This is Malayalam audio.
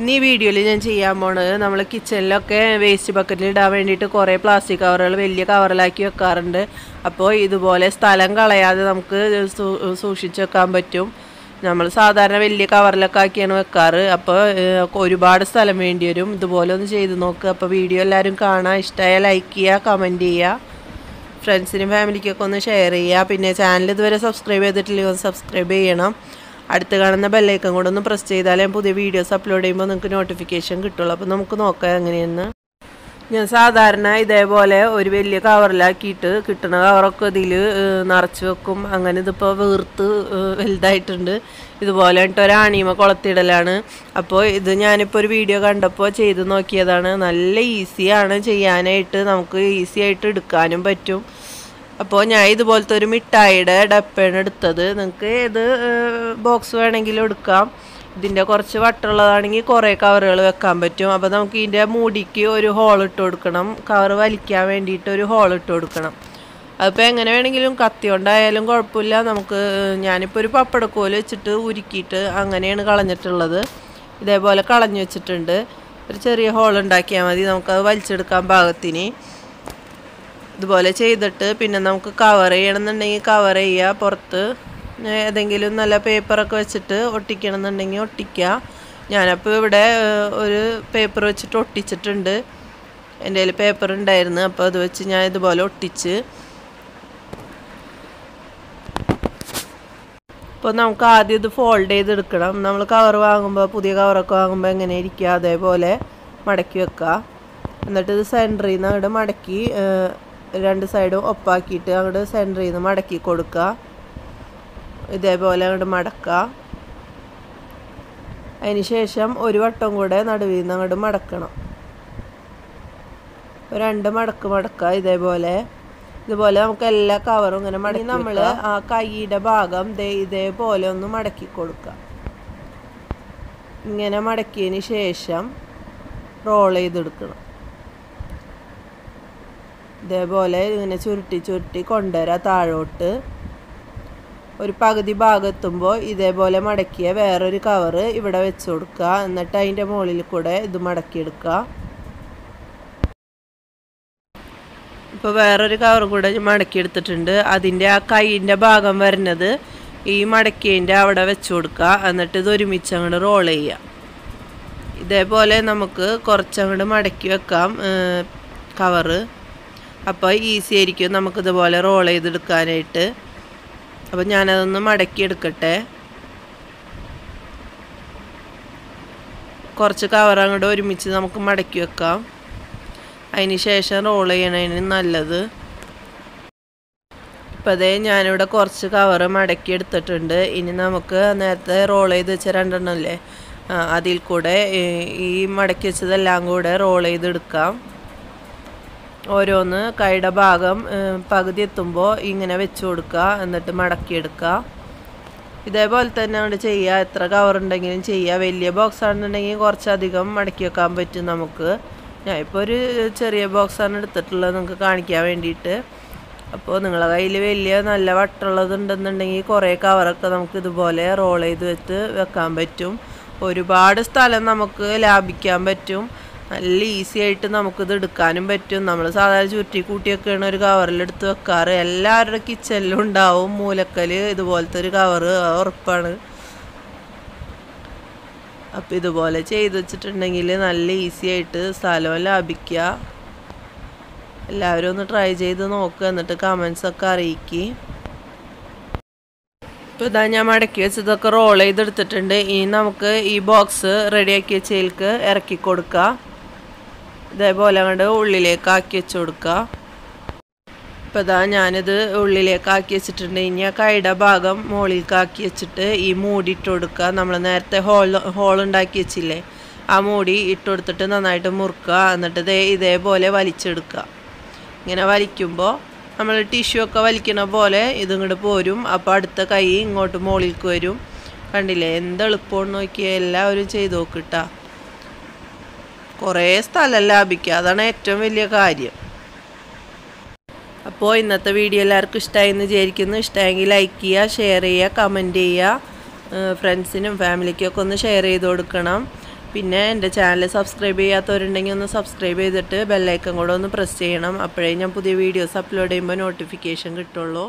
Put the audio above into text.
ഇന്ന് ഈ വീഡിയോയിൽ ഞാൻ ചെയ്യാൻ പോണത് നമ്മൾ കിച്ചണിലൊക്കെ വേസ്റ്റ് ബക്കറ്റിൽ ഇടാൻ വേണ്ടിയിട്ട് കുറേ പ്ലാസ്റ്റിക് കവറുകൾ വലിയ കവറിലാക്കി വെക്കാറുണ്ട്. അപ്പോൾ ഇതുപോലെ സ്ഥലം കളയാതെ നമുക്ക് സൂക്ഷിച്ച് വെക്കാൻ പറ്റും. നമ്മൾ സാധാരണ വലിയ കവറിലൊക്കെ ആക്കിയാണ് വെക്കാറ്. അപ്പോൾ ഒരുപാട് സ്ഥലം വേണ്ടി വരും. ഇതുപോലെ ഒന്ന് ചെയ്ത് നോക്കുക അപ്പോൾ വീഡിയോ എല്ലാവരും കാണാൻ ഇഷ്ടമായ ലൈക്ക് ചെയ്യുക കമന്റ് ചെയ്യുക ഫ്രണ്ട്സിനും ഫാമിലിക്കൊക്കെ ഒന്ന് ഷെയർ ചെയ്യുക പിന്നെ ചാനൽ ഇതുവരെ സബ്സ്ക്രൈബ് ചെയ്തിട്ടില്ലെങ്കിൽ ഒന്ന് സബ്സ്ക്രൈബ് ചെയ്യണം. അടുത്ത് കാണുന്ന ബെല്ലൈക്കൺ കൂടെ ഒന്ന് പ്രസ് ചെയ്താൽ ഞാൻ പുതിയ വീഡിയോസ് അപ്ലോഡ് ചെയ്യുമ്പോൾ നിങ്ങൾക്ക് നോട്ടിഫിക്കേഷൻ കിട്ടുള്ളൂ. അപ്പോൾ നമുക്ക് നോക്കാം എങ്ങനെയെന്ന്. ഞാൻ സാധാരണ ഇതേപോലെ ഒരു വലിയ കവറിലാക്കിയിട്ട് കിട്ടുന്ന കവറൊക്കെ ഇതിൽ നിറച്ച് വെക്കും. അങ്ങനെ ഇതിപ്പോൾ വീർത്ത് വലുതായിട്ടുണ്ട്. ഇതുപോലെ ഒരാണിമ കുളത്തിടലാണ്. അപ്പോൾ ഇത് ഞാനിപ്പോൾ ഒരു വീഡിയോ കണ്ടപ്പോൾ ചെയ്ത് നോക്കിയതാണ്. നല്ല ഈസിയാണ് ചെയ്യാനായിട്ട്. നമുക്ക് ഈസി ആയിട്ട് എടുക്കാനും പറ്റും. അപ്പോൾ ഞാൻ ഇതുപോലത്തെ ഒരു മിഠായിയുടെ ഡപ്പയാണ് എടുത്തത്. നിങ്ങൾക്ക് ഏത് ബോക്സ് വേണമെങ്കിലും എടുക്കാം. ഇതിന്റെ കുറച്ച് വട്ടുള്ളതാണെങ്കിൽ കുറേ കവറുകൾ വെക്കാൻ പറ്റും. അപ്പോൾ നമുക്ക് ഇതിന്റെ മൂടിക്ക് ഒരു ഹോൾ ഇട്ട് കൊടുക്കണം. കവർ വലിക്കാൻ വേണ്ടിയിട്ട് ഒരു ഹോൾ ഇട്ട് കൊടുക്കണം. അതിപ്പോൾ എങ്ങനെ വേണമെങ്കിലും കത്തി കൊണ്ടായാലും കുഴപ്പമില്ല. നമുക്ക് ഞാനിപ്പോൾ ഒരു പപ്പടക്കോൽ വെച്ചിട്ട് ഉരുക്കിയിട്ട് അങ്ങനെയാണ് കളഞ്ഞിട്ടുള്ളത്. ഇതേപോലെ കളഞ്ഞു വെച്ചിട്ടുണ്ട്. ഒരു ചെറിയ ഹോൾ ഉണ്ടാക്കിയാൽ മതി. നമുക്കത് വലിച്ചെടുക്കാൻ പാകത്തിന്. ഇതുപോലെ ചെയ്തിട്ട് പിന്നെ നമുക്ക് കവർ ചെയ്യണമെന്നുണ്ടെങ്കിൽ കവർ ചെയ്യുക പുറത്ത് ഏതെങ്കിലും നല്ല പേപ്പറൊക്കെ വെച്ചിട്ട് ഒട്ടിക്കണമെന്നുണ്ടെങ്കിൽ ഒട്ടിക്കുക. ഞാനപ്പോൾ ഇവിടെ ഒരു പേപ്പർ വെച്ചിട്ട് ഒട്ടിച്ചിട്ടുണ്ട്. എന്റെ കയ്യിൽ പേപ്പർ ഉണ്ടായിരുന്നു അപ്പോൾ അത് വെച്ച് ഞാൻ ഇതുപോലെ ഒട്ടിച്ച്. അപ്പോൾ നമുക്ക് ആദ്യം ഇത് ഫോൾഡ് ചെയ്തെടുക്കണം. നമ്മൾ കവർ വാങ്ങുമ്പോൾ പുതിയ കവറൊക്കെ വാങ്ങുമ്പോൾ എങ്ങനെ ഇരിക്കുക അതേപോലെ മടക്കി വെക്കുക. എന്നിട്ട് ഇത് സെന്ററിൽ നിന്ന് അങ്ങോട്ട് മടക്കി രണ്ട് സൈഡും ഒപ്പാക്കിയിട്ട് അങ്ങോട്ട് സെന്ററിൽ നിന്ന് മടക്കി കൊടുക്കുക ഇതേപോലെ അങ്ങോട്ട് മടക്കുക അതിന് ശേഷം ഒരു വട്ടം കൂടെ നടുവിൽ നിന്ന് അങ്ങോട്ട് മടക്കണം രണ്ട് മടക്ക് മടക്കുക ഇതേപോലെ. ഇതുപോലെ നമുക്ക് എല്ലാ കവറും ഇങ്ങനെ മടക്കി നമ്മൾ ആ കൈയുടെ ഭാഗം ഇതേപോലെ ഒന്ന് മടക്കി കൊടുക്കുക ഇങ്ങനെ മടക്കിയതിന് ശേഷം റോൾ ചെയ്തെടുക്കണം. ഇതേപോലെ ഇങ്ങനെ ചുരുട്ടി ചുരുട്ടി കൊണ്ടുവരാം താഴോട്ട്. ഒരു പകുതി ഭാഗത്തുമ്പോൾ ഇതേപോലെ മടക്കിയ വേറൊരു കവറ് ഇവിടെ വെച്ച് കൊടുക്കുക. എന്നിട്ട് അതിന്റെ മുകളിൽ കൂടെ ഇത് മടക്കിയെടുക്കുക. ഇപ്പോൾ വേറൊരു കവർ കൂടെ മടക്കിയെടുത്തിട്ടുണ്ട്. അതിന്റെ ആ കൈയിന്റെ ഭാഗം വരുന്നത് ഈ മടക്കിയതിന്റെ അവിടെ വെച്ച് കൊടുക്കുക. എന്നിട്ട് ഇത് ഒരുമിച്ച് അങ്ങോട്ട് റോൾ ചെയ്യുക. ഇതേപോലെ നമുക്ക് കുറച്ചങ്ങോട്ട് മടക്കി വെക്കാം കവറ് അപ്പോൾ ഈസി ആയിരിക്കും നമുക്കിതുപോലെ റോൾ ചെയ്തെടുക്കാനായിട്ട്. അപ്പോൾ ഞാനതൊന്ന് മടക്കി എടുക്കട്ടെ കുറച്ച് കവർ അങ്ങോട്ട് ഒരുമിച്ച് നമുക്ക് മടക്കി വെക്കാം. അതിന് ശേഷം റോൾ ചെയ്യണതിന് നല്ലത്. ഇപ്പം അതേ ഞാനിവിടെ കുറച്ച് കവർ മടക്കി എടുത്തിട്ടുണ്ട് ഇനി നമുക്ക് നേരത്തെ റോൾ ചെയ്ത് വെച്ച രണ്ടെണ്ണം അല്ലേ അതിൽ കൂടെ ഈ മടക്കി വെച്ചതെല്ലാം കൂടെ റോൾ ചെയ്തെടുക്കാം. ഓരോന്ന് കൈയുടെ ഭാഗം പകുതി എത്തുമ്പോൾ ഇങ്ങനെ വെച്ച് കൊടുക്കുക എന്നിട്ട് മടക്കിയെടുക്കുക ഇതേപോലെ തന്നെ അവിടെ ചെയ്യുക എത്ര കവർ ഉണ്ടെങ്കിലും ചെയ്യുക വലിയ ബോക്സ് ആണെന്നുണ്ടെങ്കിൽ കുറച്ചധികം മടക്കി വെക്കാൻ പറ്റും നമുക്ക്. ഞാൻ ഇപ്പോൾ ഒരു ചെറിയ ബോക്സാണ് എടുത്തിട്ടുള്ളത് നിങ്ങൾക്ക് കാണിക്കാൻ വേണ്ടിയിട്ട്. അപ്പോൾ നിങ്ങളുടെ കയ്യിൽ വലിയ നല്ല വട്ടുള്ളതുണ്ടെന്നുണ്ടെങ്കിൽ കുറേ കവറൊക്കെ നമുക്ക് ഇതുപോലെ റോൾ ചെയ്ത് വെച്ച് വെക്കാൻ പറ്റും. ഒരുപാട് സ്ഥലം നമുക്ക് ലാഭിക്കാൻ പറ്റും. നല്ല ഈസി ആയിട്ട് നമുക്കിത് എടുക്കാനും പറ്റും. നമ്മൾ സാധാരണ ചുരുട്ടി കൂട്ടിയൊക്കെയാണ് ഒരു കവറിലെടുത്ത് വെക്കാറ്. എല്ലാവരുടെ കിച്ചണിലും ഉണ്ടാവും മൂലക്കൽ ഇതുപോലത്തെ ഒരു കവറ് ഉറപ്പാണ്. അപ്പം ഇതുപോലെ ചെയ്ത് വെച്ചിട്ടുണ്ടെങ്കിൽ നല്ല ഈസി ആയിട്ട് സ്ഥലവും ലാഭിക്കുക എല്ലാവരും ഒന്ന് ട്രൈ ചെയ്ത് നോക്കുക എന്നിട്ട് കമൻസൊക്കെ അറിയിക്കുക ഇപ്പോൾ ഇതാ ഞാൻ മടക്കി വെച്ചതൊക്കെ റോൾ ചെയ്തെടുത്തിട്ടുണ്ട്. ഇനി നമുക്ക് ഈ ബോക്സ് റെഡിയാക്കി വെച്ചതിലേക്ക് ഇറക്കി കൊടുക്കുക ഇതേപോലെ അങ്ങോട്ട് ഉള്ളിലേക്ക് ആക്കി വെച്ച് കൊടുക്കുക ഇപ്പോൾ ഇതാ ഞാനിത് ഉള്ളിലേക്ക് ആക്കി വെച്ചിട്ടുണ്ട്. ഇനി ആ കൈയുടെ ഭാഗം മുകളിലേക്ക് ആക്കി വെച്ചിട്ട് ഈ മൂടി ഇട്ട് കൊടുക്കുക നമ്മൾ നേരത്തെ ഹോൾ ഉണ്ടാക്കി വെച്ചില്ലേ? ആ മൂടി ഇട്ട് കൊടുത്തിട്ട് നന്നായിട്ട് മുറുക്കുക എന്നിട്ട് ഇതേ ഇതേപോലെ വലിച്ചെടുക്കുക ഇങ്ങനെ വലിക്കുമ്പോൾ നമ്മൾ ടിഷ്യൂ ഒക്കെ വലിക്കണ പോലെ ഇതിങ്ങോട്ട് പോരും. അപ്പോൾ അടുത്ത കൈ ഇങ്ങോട്ട് മുകളിലേക്ക് വരും. കണ്ടില്ലേ? എന്ത് എളുപ്പമെന്ന് നോക്കിയാൽ എല്ലാവരും ചെയ്ത് നോക്കിട്ടാ കുറേ സ്ഥലം ലാഭിക്കുക. അതാണ് ഏറ്റവും വലിയ കാര്യം. അപ്പോൾ ഇന്നത്തെ വീഡിയോ എല്ലാവർക്കും ഇഷ്ടമായി എന്ന് വിചാരിക്കുന്നു. ഇഷ്ടമായെങ്കിൽ ലൈക്ക് ചെയ്യുക ഷെയർ ചെയ്യുക കമന്റ് ചെയ്യുക. ഫ്രണ്ട്സിനും ഫാമിലിക്കൊക്കെ ഒന്ന് ഷെയർ ചെയ്ത് കൊടുക്കണം. പിന്നെ എന്റെ ചാനൽ സബ്സ്ക്രൈബ് ചെയ്യാത്തവരുണ്ടെങ്കിൽ ഒന്ന് സബ്സ്ക്രൈബ് ചെയ്തിട്ട് ബെല്ലൈക്കൻ കൂടെ ഒന്ന് പ്രസ് ചെയ്യണം. അപ്പോഴേ ഞാൻ പുതിയ വീഡിയോസ് അപ്ലോഡ് ചെയ്യുമ്പോൾ നോട്ടിഫിക്കേഷൻ കിട്ടുള്ളൂ.